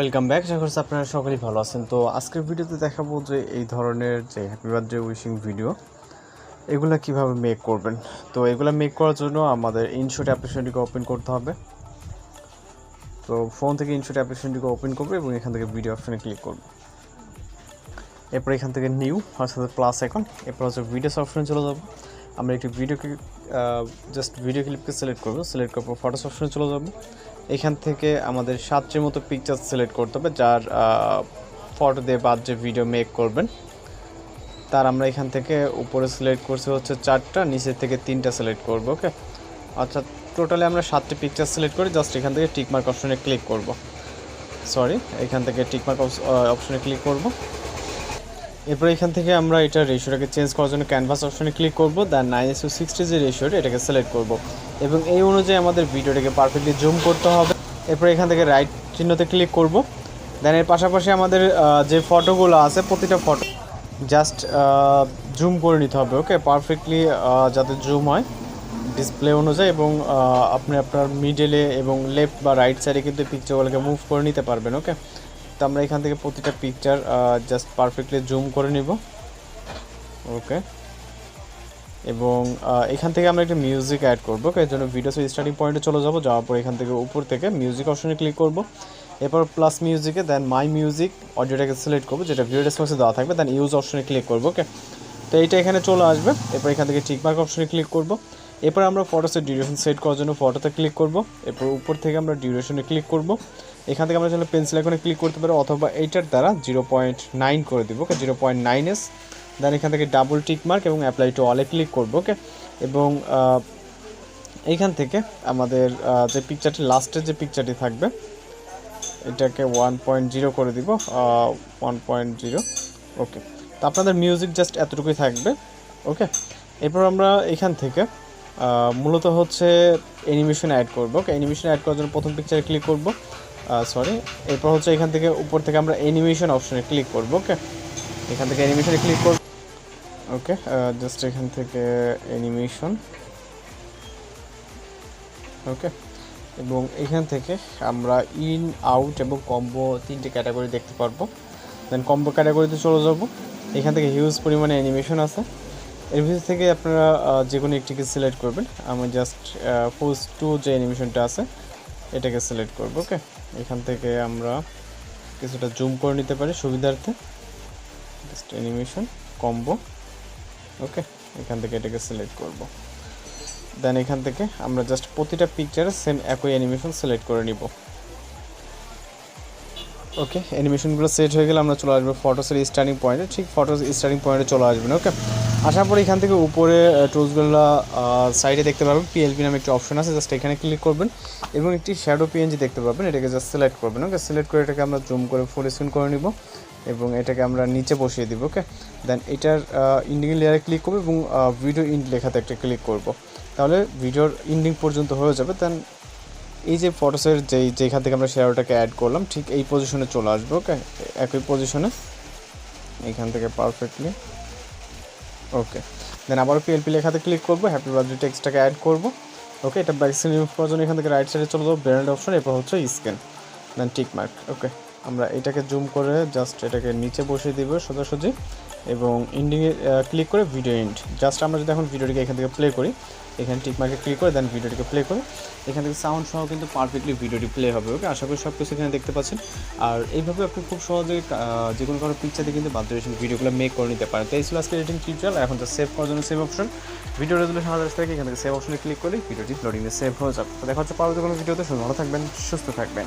Welcome back আশা করছি আপনারা সকলেই ভালো আছেন। তো আজকের ভিডিওতে দেখাবো যে এই ধরনের যে হ্যাপি বার্থডে উইশিং ভিডিও এগুলো কীভাবে মেক করবেন। তো এগুলো মেক করার জন্য আমাদের ইনশুট অ্যাপ্লিকেশনটিকে ওপেন করতে হবে। তো ফোন থেকে ইনশুট অ্যাপ্লিকেশনটিকে ওপেন করবে এবং এখান থেকে ভিডিও অপশনে ক্লিক করব। এরপর এখান থেকে নিউ অর্থাৎ প্লাস এখন এরপর হচ্ছে ভিডিওস অপশনে চলে যাব। আমরা একটি ভিডিওকে জাস্ট ভিডিও ক্লিপকে সিলেক্ট করব। সিলেক্ট করব ফটোস অপশনে চলে যাব। এখান থেকে আমাদের সাতটির মতো পিকচার সিলেক্ট করতে হবে, যার ফটো দিয়ে বাদ যে ভিডিও মেক করবেন, তার আমরা এখান থেকে উপরে সিলেক্ট করছি হচ্ছে চারটা, নিচের থেকে তিনটা সিলেক্ট করব ওকে আচ্ছা টোটালি আমরা সাতটি পিকচার সিলেক্ট করি জাস্ট এখান থেকে টিকমার্ক অপশনে ক্লিক করব। সরি এখান থেকে টিকমার্ক অপশনে ক্লিক করব। এরপর এখান থেকে আমরা এটা রেশিওটাকে চেঞ্জ করার জন্য ক্যানভাস অপশনে ক্লিক করব দেন নাইন এস সিক্সটি যে রেশিওটা এটাকে সিলেক্ট করব। এবং এই অনুযায়ী আমাদের ভিডিওটাকে পারফেক্টলি জুম করতে হবে। এরপর এখান থেকে রাইট চিহ্নতে ক্লিক করব। দেন এর পাশাপাশি আমাদের যে ফটোগুলো আছে, প্রতিটা ফটো জাস্ট জুম করে নিতে হবে ওকে পারফেক্টলি যাতে জুম হয় ডিসপ্লে অনুযায়ী এবং আপনি আপনার মিডলে এবং লেফট বা রাইট সাইডে কিন্তু পিকচারগুলোকে মুভ করে নিতে পারবেন ওকে তো আমরা এখান থেকে প্রতিটা পিকচার জাস্ট পারফেক্টলি জুম করে নিব। ওকে এবং এখান থেকে আমরা একটা মিউজিক অ্যাড করব এর জন্য ভিডিও স্টার্টিং পয়েন্টে চলে যাব, যাওয়ার পর এখান থেকে উপর থেকে মিউজিক অপশনে ক্লিক করব। এরপর প্লাস মিউজিকে দেন মাই মিউজিক অডিওটাকে সিলেক্ট করব, যেটা ভিডিও রেসপন্সে দেওয়া থাকবে দেন ইউজ অপশনে ক্লিক করব ওকে তো এইটা এখানে চলে আসবে, এরপর এখান থেকে টিকমার্ক অপশনে ক্লিক করব। এরপর আমরা ফটোসের ডিউরেশন সেট করার জন্য ফটোতে ক্লিক করব। এরপর উপর থেকে আমরা ডিউরেশনে ক্লিক করব। এখান থেকে আমরা চাইলে পেন্সিল আইকনে ক্লিক করতে পারি, অথবা এইটার দ্বারা জিরো পয়েন্ট নাইন করে দিব, ওকে? জিরো পয়েন্ট নাইন এস দেন এখান থেকে ডাবল টিক মার্ক এবং অ্যাপ্লাই টু অলে ক্লিক করব, ওকে? এবং এইখান থেকে আমাদের যে পিকচারটি লাস্টের যে পিকচারটি থাকবে, এটাকে ওয়ান পয়েন্ট জিরো করে দিব ওয়ান পয়েন্ট জিরো ওকে? তো আপনাদের মিউজিক জাস্ট এতটুকুই থাকবে, ওকে? এরপর আমরা এখান থেকে মূলত হচ্ছে অ্যানিমেশন অ্যাড করব, ওকে? অ্যানিমেশন অ্যাড করার জন্য প্রথম পিকচারে ক্লিক করব সরি এরপর হচ্ছে এখান থেকে উপর থেকে আমরা অ্যানিমেশন অপশনে ক্লিক করব ওকে এখান থেকে অ্যানিমেশনে ক্লিক করব ওকে জাস্ট এখান থেকে অ্যানিমেশন ওকে এবং এখান থেকে আমরা ইন আউট এবং কম্বো তিনটে ক্যাটাগরি দেখতে পারব। দেন কম্বো ক্যাটাগরিতে চলে যাব। এখান থেকে হিউজ পরিমাণে অ্যানিমেশন আছে। এর ভিতর থেকে আপনারা যে কোনো একটিকে সিলেক্ট করবেন। আমি জাস্ট ফোর্স টু যে অ্যানিমেশনটা আছে, এটাকে সিলেক্ট করব ওকে এখান থেকে আমরা কিছুটা জুম করে নিতে পারি সুবিধার্থে। জাস্ট অ্যানিমেশন কম্বো ওকে এখান থেকে এটাকে সিলেক্ট করব। দেন এখান থেকে আমরা জাস্ট প্রতিটা পিকচারে সেম একই অ্যানিমেশন সিলেক্ট করে নিব। ওকে অ্যানিমেশনগুলো সেট হয়ে গেলে আমরা চলে আসব ফটোসের স্টার্টিং পয়েন্টে ঠিক ফটোস স্টার্টিং পয়েন্টে চলে আসবেন ওকে আসার পর এখান থেকে উপরে টুলসগুলো সাইডে দেখতে পাবেন পিএলপি নামে একটি অপশন আছে জাস্ট এখানে ক্লিক করবেন এবং একটি শ্যাডো পিএনজি দেখতে পাবেন এটাকে জাস্ট সিলেক্ট করবেন ওকে সিলেক্ট করে এটাকে আমরা জুম করে ফুল স্ক্রিন করে নিব এবং এটাকে আমরা নিচে বসিয়ে দিব ওকে দেন এটার ইন্ডিং লেয়ারে ক্লিক করব এবং ভিডিও ইন্ড লেখাতে একটা ক্লিক করব। তাহলে ভিডিওর ইন্ডিং পর্যন্ত হয়ে যাবে। দেন এই যে ফটোসের যেই, যেখান থেকে আমরা শেয়ারটাকে অ্যাড করলাম, ঠিক এই পজিশনে চলে আসব ওকে একই পজিশনে এখান থেকে পারফেক্টলি ওকে দেন আবারও পিএলপি লেখাতে ক্লিক করব হ্যাপি বার্থডে টেক্সটটাকে অ্যাড করব। ওকে এটা ব্যাক স্ক্রিন রিমুভ করার জন্য এখান থেকে রাইট সাইডে চলে যাব ব্র্যান্ড অপশন এরপর হচ্ছে scan then tick mark okay আমরা এটাকে জুম করে জাস্ট এটাকে নিচে বসিয়ে দিব সোজাসুজি। এবং ইন্ডিংয়ে ক্লিক করে ভিডিও ইন্ড জাস্ট আমরা যদি এখন ভিডিওটিকে এখান থেকে প্লে করি, এখানে টিক মার্কে ক্লিক করে দেন ভিডিওটিকে প্লে করে। এখান থেকে সাউন্ড সহ কিন্তু পারফেক্টলি ভিডিওটি প্লে হবে ওকে আশা করি সব কিছু এখানে দেখতে পাচ্ছেন। আর এইভাবে আপনি খুব সহজে যে কোনো কারও পিকচার কিন্তু বাধ্য ভিডিওগুলো মেক করে নিতে পারেন। তো এই ছিল আজকে এডিটিং টিউটোরিয়াল এখন তো সেভ করার জন্য সেভ অপশন ভিডিও রেজুলেশন হাজার থেকে এখান থেকে সেভ অপশনে ক্লিক করে ভিডিওটি লোডিংয়ে সেভ হয়ে যাবে। তো দেখা হচ্ছে পরবর্তী কোনো ভিডিওতে ভালো থাকবেন, সুস্থ থাকবেন।